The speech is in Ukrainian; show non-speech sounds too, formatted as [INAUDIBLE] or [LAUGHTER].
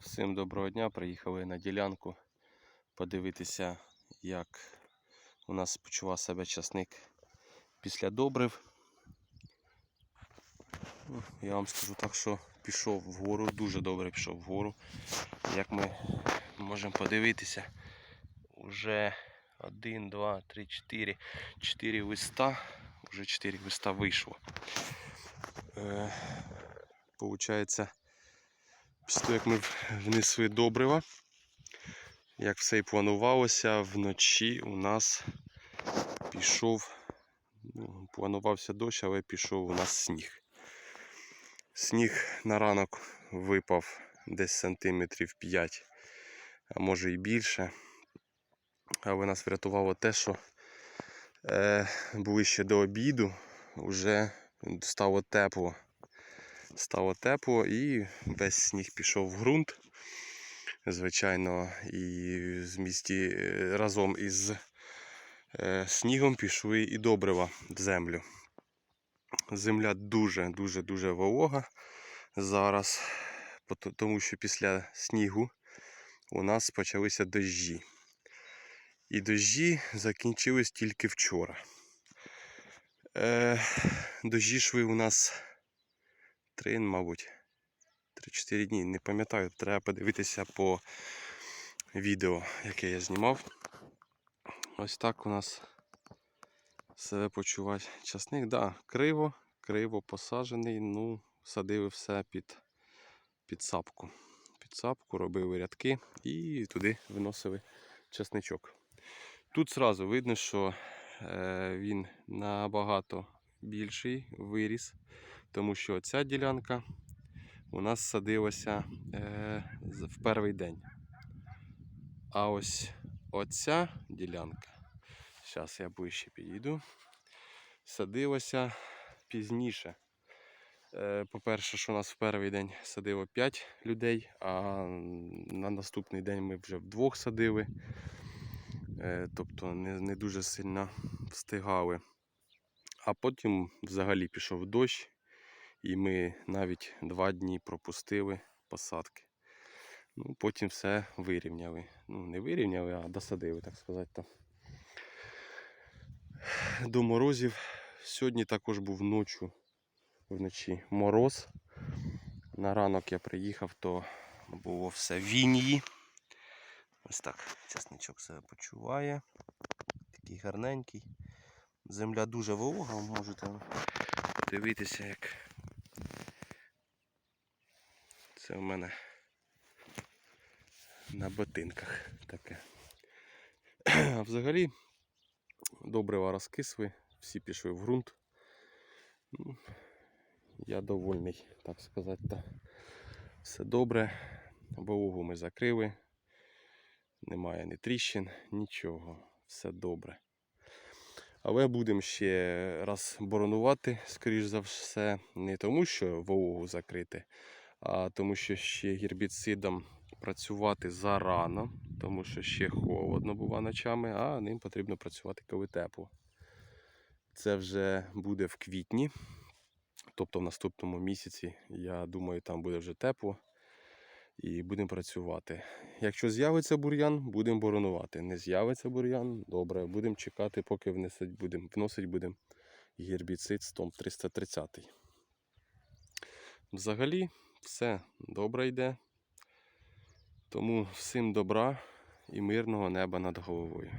Всім доброго дня. Приїхали на ділянку подивитися, як у нас почував себе часник після добрив. Ну, Я вам скажу так, що пішов вгору, дуже добре пішов вгору. Як ми можемо подивитися, уже 1, 2, 3, 4, 4 листа, вже 4 листа вийшло. Е, Получається, після того, як ми внесли добрива, як все і планувалося, вночі у нас пішов, ну, планувався дощ, але пішов у нас сніг. Сніг на ранок випав десь сантиметрів 5, а може і більше. Але нас врятувало те, що е, ближче до обіду вже стало тепло. Стало тепло і весь сніг пішов в ґрунт. Звичайно, і з місті е, разом із е, снігом пішли і добрива в землю. Земля дуже-дуже дуже волога зараз, тому що після снігу у нас почалися дощі. І дощі закінчились тільки вчора. Е, дощі йшли у нас три, мабуть, 3-4 дні. Не пам'ятаю, треба подивитися по відео, яке я знімав. Ось так у нас себе почуває часник. Да, криво, криво посаджений. Ну, садили все під, під сапку. Під сапку робили рядки і туди виносили часничок. Тут зразу видно, що е, він набагато більший виріс, тому що ця ділянка у нас садилася е, в перший день. А ось оця ділянка, зараз я ближче підійду, садилася пізніше. Е, По-перше, що у нас в перший день садило 5 людей, а на наступний день ми вже вдвох садили. Е, Тобто не, не дуже сильно встигали. А потім взагалі пішов дощ, і ми навіть два дні пропустили посадки. Ну, потім все вирівняли. Ну, не вирівняли, а досадили, так сказати. то. До морозів. Сьогодні також був ночі, вночі мороз. На ранок я приїхав, то було все в. Ось так часничок себе почуває. Такий гарненький. Земля дуже волога, можете дивитися, як це у мене на ботинках таке. А [CLEARS THROAT] взагалі добрива розкисли, всі пішли в ґрунт. Ну, я довольний, так сказати. Та. Все добре. Вологу ми закрили. Немає ні тріщин, нічого. Все добре. Але будемо ще раз боронувати, скоріш за все, не тому, що вологу закрити, тому, що ще гербіцидом працювати зарано, тому що ще холодно бува ночами, а ним потрібно працювати коли тепло. Це вже буде в квітні, тобто в наступному місяці, я думаю, там буде вже тепло. І будемо працювати. Якщо з'явиться бур'ян, будемо боронувати. Не з'явиться бур'ян, добре, будемо чекати, поки внесуть будемо, вносить будемо гербіцид стом 330. Взагалі, все добре йде. Тому всім добра і мирного неба над головою.